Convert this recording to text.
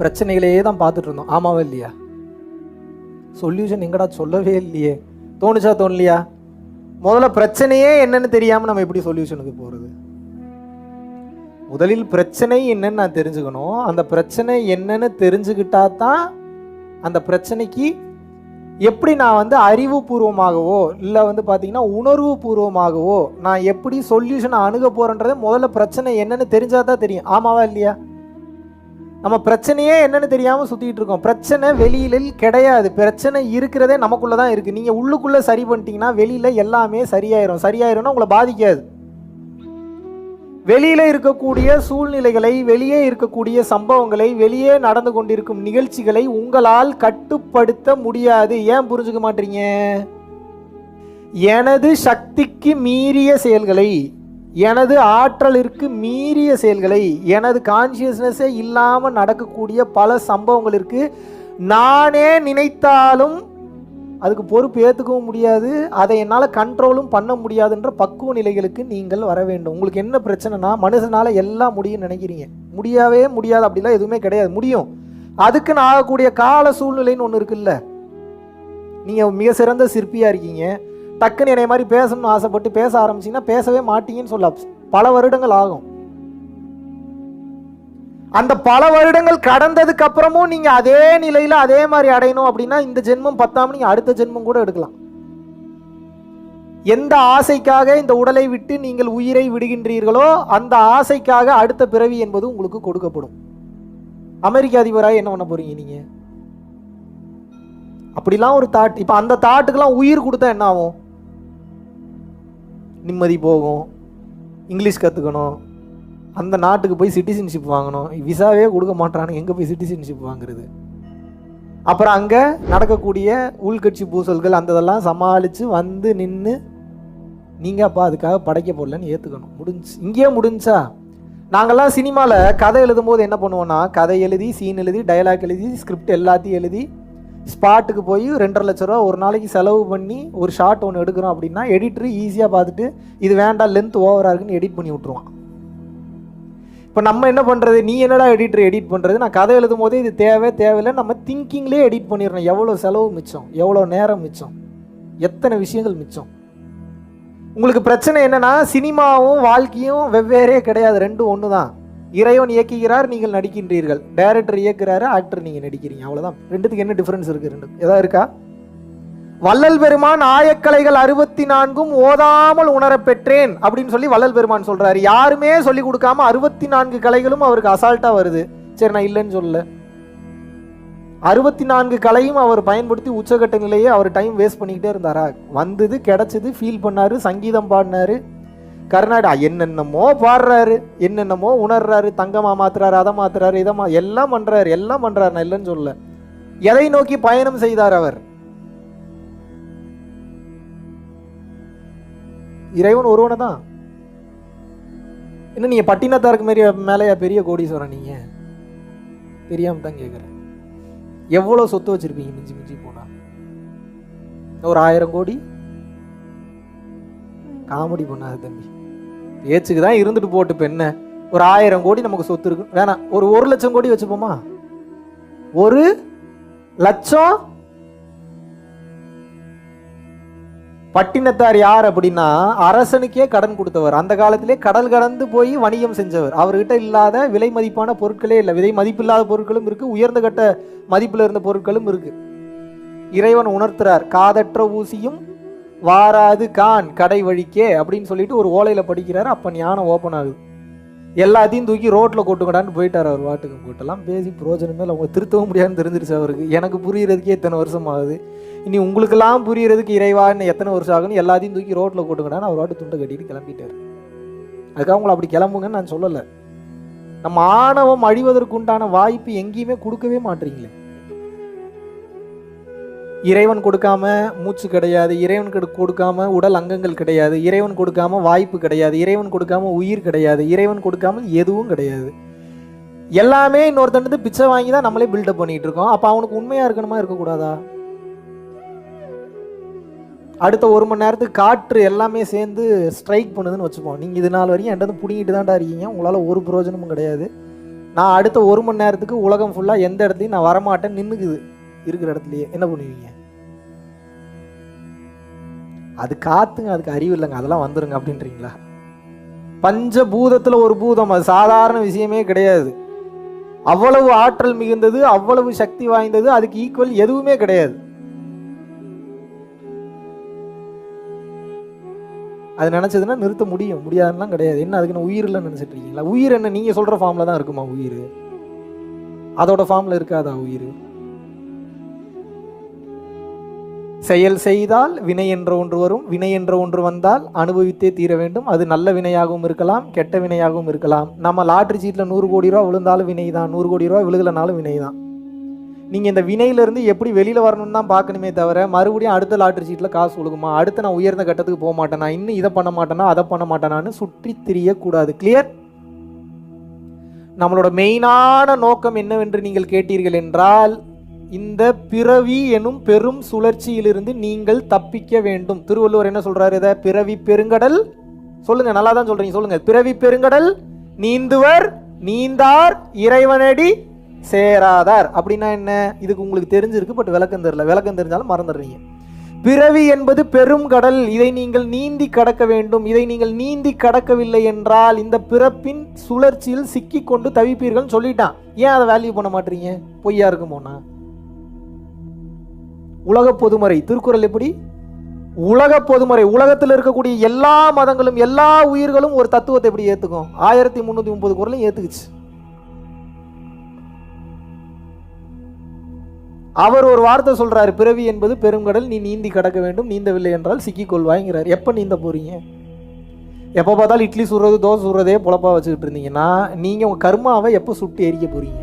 பிரச்சனைகளையே தான் பார்த்துட்டு இருந்தோம். ஆமாவா இல்லையா? சொல்யூஷன் எங்கடா சொல்லவே இல்லையே. தோணுச்சா தோணலையா? முதல்ல பிரச்சனையே என்னன்னு தெரியாமல் நம்ம எப்படி சொல்யூஷனுக்கு போகிறது முதலில் பிரச்சனை என்னன்னு நான் தெரிஞ்சுக்கணும். அந்த பிரச்சனை என்னன்னு தெரிஞ்சுக்கிட்டா தான் அந்த பிரச்சனைக்கு எப்படி நான் வந்து அறிவுபூர்வமாகவோ இல்லை வந்து பார்த்தீங்கன்னா உணர்வு பூர்வமாகவோ நான் எப்படி சொல்யூஷனை அணுக போகிறேன்றதை முதல்ல பிரச்சனை என்னன்னு தெரிஞ்சா தான் தெரியும். ஆமாவா இல்லையா? நம்ம பிரச்சனையே என்னன்னு தெரியாமல் சுற்றிட்டு இருக்கோம். பிரச்சனை வெளியில் கிடையாது. பிரச்சனை இருக்கிறதே நமக்குள்ளே தான் இருக்குது நீங்கள் உள்ளுக்குள்ளே சரி பண்ணிட்டீங்கன்னா வெளியில் எல்லாமே சரியாயிரும். சரியாயிரும்னா உங்களை பாதிக்காது. வெளியில் இருக்கக்கூடிய சூழ்நிலைகளை வெளியே இருக்கக்கூடிய சம்பவங்களை வெளியே நடந்து கொண்டிருக்கும் நிகழ்ச்சிகளை உங்களால் கட்டுப்படுத்த முடியாது. ஏன் புரிஞ்சுக்க மாட்டீங்க? எனது சக்திக்கு மீறிய செயல்களை எனது ஆற்றலிற்கு மீறிய செயல்களை எனது கான்சியஸ்னஸே இல்லாமல் நடக்கக்கூடிய பல சம்பவங்களிற்கு நானே நினைத்தாலும் அதுக்கு பொறுப்பு ஏற்றுக்கவும் முடியாது. அதை என்னால் கண்ட்ரோலும் பண்ண முடியாதுன்ற பக்குவ நிலைகளுக்கு நீங்கள் வர வேண்டும். உங்களுக்கு என்ன பிரச்சனைனா மனுஷனால் எல்லாம் முடியும்னு நினைக்கிறீங்க. முடியவே முடியாது அப்படிலாம் எதுவுமே கிடையாது. முடியும். அதுக்குன்னு ஆகக்கூடிய கால சூழ்நிலைன்னு ஒன்று இருக்குல்ல. நீங்கள் மிக சிறந்த சிற்பியாக இருக்கீங்க. டக்குன்னு என்னை மாதிரி பேசணும்னு ஆசைப்பட்டு பேச ஆரம்பிச்சீங்கன்னா பேசவே மாட்டீங்கன்னு சொல்ல. பல வருடங்கள் ஆகும். அந்த பல வருடங்கள் கடந்ததுக்கு அப்புறமும் நீங்க அதே நிலையில அதே மாதிரி அடையணும் அப்படின்னா இந்த ஜென்மம் பத்தாம நீங்க அடுத்த ஜென்மம் கூட எடுக்கலாம். எந்த ஆசைக்காக இந்த உடலை விட்டு நீங்கள் உயிரை விடுகின்றீர்களோ அந்த ஆசைக்காக அடுத்த பிறவி என்பது உங்களுக்கு கொடுக்கப்படும். அமெரிக்க அதிபராக என்ன பண்ண போறீங்க நீங்க? அப்படிலாம் ஒரு தாட் இப்போ அந்த தாட்டுக்கெல்லாம் உயிர் கொடுத்தா என்ன ஆகும்? நிம்மதி போகும். இங்கிலீஷ் கற்றுக்கணும் அந்த நாட்டுக்கு போய் சிட்டிசன்ஷிப் வாங்கணும். விசாவே கொடுக்க மாட்டானு எங்கே போய் சிட்டிசன்ஷிப் வாங்குறது? அப்புறம் அங்கே நடக்கக்கூடிய உள்கட்சி பூசல்கள் அந்த இதெல்லாம் சமாளித்து வந்து நின்று நீங்கள் அப்பா அதுக்காக படைக்க போடலன்னு ஏற்றுக்கணும் முடிஞ்சு. இங்கேயே முடிஞ்சா நாங்கள்லாம் சினிமாவில் கதை எழுதும்போது என்ன பண்ணுவோன்னா கதை எழுதி சீன் எழுதி டயலாக் எழுதி ஸ்கிரிப்ட் எல்லாத்தையும் எழுதி ஸ்பாட்டுக்கு போய் ரெண்டரை லட்ச ரூபா ஒரு நாளைக்கு செலவு பண்ணி ஒரு ஷாட் ஒன்று எடுக்கிறோம் அப்படின்னா எடிட்டர் ஈஸியாக பார்த்துட்டு இது வேண்டாம் லென்த் ஓவராக இருக்குன்னு எடிட் பண்ணி விட்ருவான் இப்போ நம்ம என்ன பண்ணுறது நீ என்னடா எடிட்டர் எடிட் பண்ணுறது நான் கதை எழுதும் போதே இது தேவை தேவையில்லை. நம்ம திங்கிங்லேயே எடிட் பண்ணிடுறோம் எவ்வளோ செலவு மிச்சம்? எவ்வளோ நேரம் மிச்சம்? எத்தனை விஷயங்கள் மிச்சம்? உங்களுக்கு பிரச்சனை என்னன்னா சினிமாவும் வாழ்க்கையும் வெவ்வேறே கிடையாது. ரெண்டும் ஒன்று தான் இறைவன் இயக்குகிறார் நீங்கள் நடிக்கின்றீர்கள். டைரக்டர் இயக்குறாரு ஆக்டர் நீங்கள் நடிக்கிறீங்க. அவ்வளோதான் ரெண்டுத்துக்கு என்ன டிஃப்ரென்ஸ் இருக்குது ரெண்டு ஏதாவது இருக்கா? வள்ளல் பெருமான் ஆயக்கலைகள் அறுபத்தி நான்கும் ஓதாமல் உணரப்பெற்றேன் அப்படின்னு சொல்லி வள்ளல் பெருமான் சொல்றாரு. யாருமே சொல்லி கொடுக்காம அறுபத்தி நான்கு கலைகளும் அவருக்கு அசால்ட்டா வருது. சரி நான் இல்லைன்னு சொல்லல. அறுபத்தி நான்கு கலையும் அவர் பயன்படுத்தி உச்சகட்ட நிலையை அவர் டைம் வேஸ்ட் பண்ணிக்கிட்டே இருந்தாரா? வந்தது கிடைச்சது ஃபீல் பண்ணாரு சங்கீதம் பாடினாரு. கர்நாடகா என்னென்னமோ பாடுறாரு என்னென்னமோ உணர்றாரு தங்கமா மாத்துறாரு அதை மாத்துறாரு இதை மா எல்லாம் பண்றாரு எல்லாம் பண்றாரு நான் இல்லைன்னு சொல்ல எதை நோக்கி பயணம் செய்தார் அவர்? இறைவன் ஒருவனை தான். என்ன நீங்க பட்டினத்தாருக்கு மாரி மேலேயா பெரிய கோடீஸ்வரன் நீங்க? தெரியாம தான் கேட்குறேன் எவ்வளோ சொத்து வச்சிருப்பீங்க மிஞ்சி மிஞ்சி போனா? ஒரு ஆயிரம் கோடி? காமெடி பண்ணாது தம்பி. ஏச்சுக்கு தான் இருந்துட்டு போட்டு இப்ப என்ன? ஒரு ஆயிரம் கோடி நமக்கு சொத்து இருக்கு. வேணாம் ஒரு ஒரு லட்சம் கோடி வச்சுப்போமா? ஒரு லட்சம்? பட்டினத்தார் யார் அப்படின்னா அரசனுக்கே கடன் கொடுத்தவர். அந்த காலத்திலே கடல் கடந்து போய் வணிகம் செஞ்சவர். அவர்கிட்ட இல்லாத விலை மதிப்பான பொருட்களே இல்லை. விலை மதிப்பில்லாத பொருட்களும் இருக்கு. உயர்ந்த கட்ட மதிப்பில் இருந்த பொருட்களும் இருக்கு. இறைவன் உணர்த்துறார். காதற்ற ஊசியும் வாராது கான் கடை வழிக்கே அப்படின்னு சொல்லிட்டு ஒரு ஓலையில் படிக்கிறாரு. அப்போ ஞானம் ஓப்பன் ஆகுது. எல்லாத்தையும் தூக்கி ரோட்டில் கொட்டுக்கடான்னு போயிட்டார் அவர் வாட்டுக்கு. போட்டெல்லாம் பேசி பிரயோஜனமே இல்லை. அவங்க திருத்தவும் முடியாதுன்னு தெரிஞ்சிருச்சு அவருக்கு. எனக்கு புரியறதுக்கே எத்தனை வருஷம் ஆகுது. இனி உங்களுக்கெல்லாம் புரியறதுக்கு இறைவா இன்னும் எத்தனை வருஷம் ஆகுன்னு எல்லாத்தையும் தூக்கி ரோட்டில் கொட்டுங்கடான்னு அவர் வாட்டு துண்டை கட்டிட்டு கிளம்பிட்டார். அதுக்காக உங்களை அப்படி கிளம்புங்கன்னு நான் சொல்லலை. நம்ம ஆணவம் அழிவதற்கு உண்டான வாய்ப்பு எங்கேயுமே கொடுக்கவே மாட்டீங்களே. இறைவன் கொடுக்காம மூச்சு கிடையாது இறைவன் கொடுக்காம உடல் அங்கங்கள் கிடையாது இறைவன் கொடுக்காம வாய்ப்பு கிடையாது இறைவன் கொடுக்காம உயிர் கிடையாது இறைவன் கொடுக்காம எதுவும் கிடையாது. எல்லாமே இன்னொருத்தன் பிச்சை வாங்கி தான் நம்மளே பில்டப் பண்ணிட்டு இருக்கோம். அப்போ அவனுக்கு உண்மையா இருக்கணுமா இருக்கக்கூடாதா? அடுத்த ஒரு மணி நேரத்துக்கு காற்று எல்லாமே சேர்ந்து ஸ்ட்ரைக் பண்ணுதுன்னு வச்சுப்போம் நீங்கள் இது நாள் வரையும் என்கிட்ட வந்து பிடிங்கிட்டு தான்டா இருக்கீங்க. உங்களால் ஒரு பிரயோஜனமும் கிடையாது. நான் அடுத்த ஒரு மணி நேரத்துக்கு உலகம் ஃபுல்லாக எந்த இடத்துலையும் நான் வரமாட்டேன் நின்றுக்குது இருக்கிற இடத்துலயே என்ன பண்ணுவீங்க? அது காத்துங்க அதுக்கு அறிவு இல்லைங்க அதெல்லாம் வந்துருங்க அப்படின்றீங்களா? பஞ்சபூதத்தில் ஒரு பூதம் அது சாதாரண விஷயமே கிடையாது. அவ்வளவு ஆற்றல் மிகுந்தது அவ்வளவு சக்தி வாய்ந்தது அதுக்கு ஈக்குவல் எதுவுமே கிடையாது. அது நினைச்சதுன்னா நிறுத்த முடியும் முடியாதுலாம் கிடையாது. என்ன அதுக்கு உயிர் இல்லைன்னு நினைச்சிட்டு இருக்கீங்களா? உயிர் என்ன நீங்க சொல்ற ஃபார்ம்ல தான் இருக்குமா உயிர்? அதோட ஃபார்ம்ல இருக்காதா உயிர்? செயல் செய்தால் வினை என்ற ஒன்று வரும் வினை என்ற ஒன்று வந்தால் அனுபவித்தே தீர வேண்டும். அது நல்ல வினையாகவும் இருக்கலாம் கெட்ட வினையாகவும் இருக்கலாம். நம்ம லாட்ரி சீட்டில் நூறு கோடி ரூபா விழுந்தாலும் வினை தான் நூறு கோடி ரூபா விழுகலனாலும் வினை தான் நீங்கள் இந்த வினையிலேருந்து எப்படி வெளியில் வரணும்னு தான் பார்க்கணுமே தவிர மறுபடியும் அடுத்த லாட்ரி சீட்டில் காசு விழுகுமா அடுத்து நான் உயர்ந்த கட்டத்துக்கு போக மாட்டேனா? இன்னும் இதை பண்ண மாட்டேனா? அதை பண்ண மாட்டேனான்னு சுற்றி திரியக்கூடாது. கிளியர் நம்மளோட மெயினான நோக்கம் என்னவென்று நீங்கள் கேட்டீர்கள் என்றால் இந்த பிறவி எனும் பெரும் சுழற்சியிலிருந்து நீங்கள் தப்பிக்க வேண்டும். திருவள்ளுவர் என்ன சொல்றாரு இதை? பிறவி பெருங்கடல். சொல்லுங்க நல்லா தான் சொல்றீங்க சொல்லுங்க. பிறவி பெருங்கடல் நீந்துவர் நீந்தார் இறைவனடி சேராதார். அப்படின்னா என்ன? இதுக்கு உங்களுக்கு தெரிஞ்சிருக்கு பட் விளக்கம் தெரியல. விளக்கம் தெரிஞ்சாலும் மறந்துடுறீங்க. பிறவி என்பது பெரும் கடல். இதை நீங்கள் நீந்தி கடக்க வேண்டும். இதை நீங்கள் நீந்தி கடக்கவில்லை என்றால் இந்த பிறப்பின் சுழற்சியில் சிக்கி கொண்டு தவிப்பீர்கள் சொல்லிட்டான். ஏன் அதை வேல்யூ பண்ண மாட்டீங்க? பொய்யா இருக்குமோனா உலக பொதுமறை திருக்குறள் எப்படி? உலக பொதுமறை உலகத்தில் இருக்கக்கூடிய எல்லா மதங்களும் எல்லா உயிர்களும் ஒரு தத்துவத்தை எப்படி ஏத்துக்கும்? ஆயிரத்தி முந்நூற்றி முப்பது குரலையும் ஏத்துக்குச்சு. அவர் ஒரு வார்த்தை சொல்றாரு பிறவி என்பது பெருங்கடல் நீ நீந்தி கடக்க வேண்டும் நீந்தவில்லை என்றால் சிக்கிக்கொள்வாய்ங்கிறார் எப்போ நீந்த போறீங்க? எப்போ பார்த்தாலும் இட்லி சுடுறது தோசை சுடுறதே பொழப்பா வச்சுக்கிட்டு இருந்தீங்கன்னா நீங்கள் உங்கள் கர்மாவை எப்போ சுட்டு எரிக்க போறீங்க?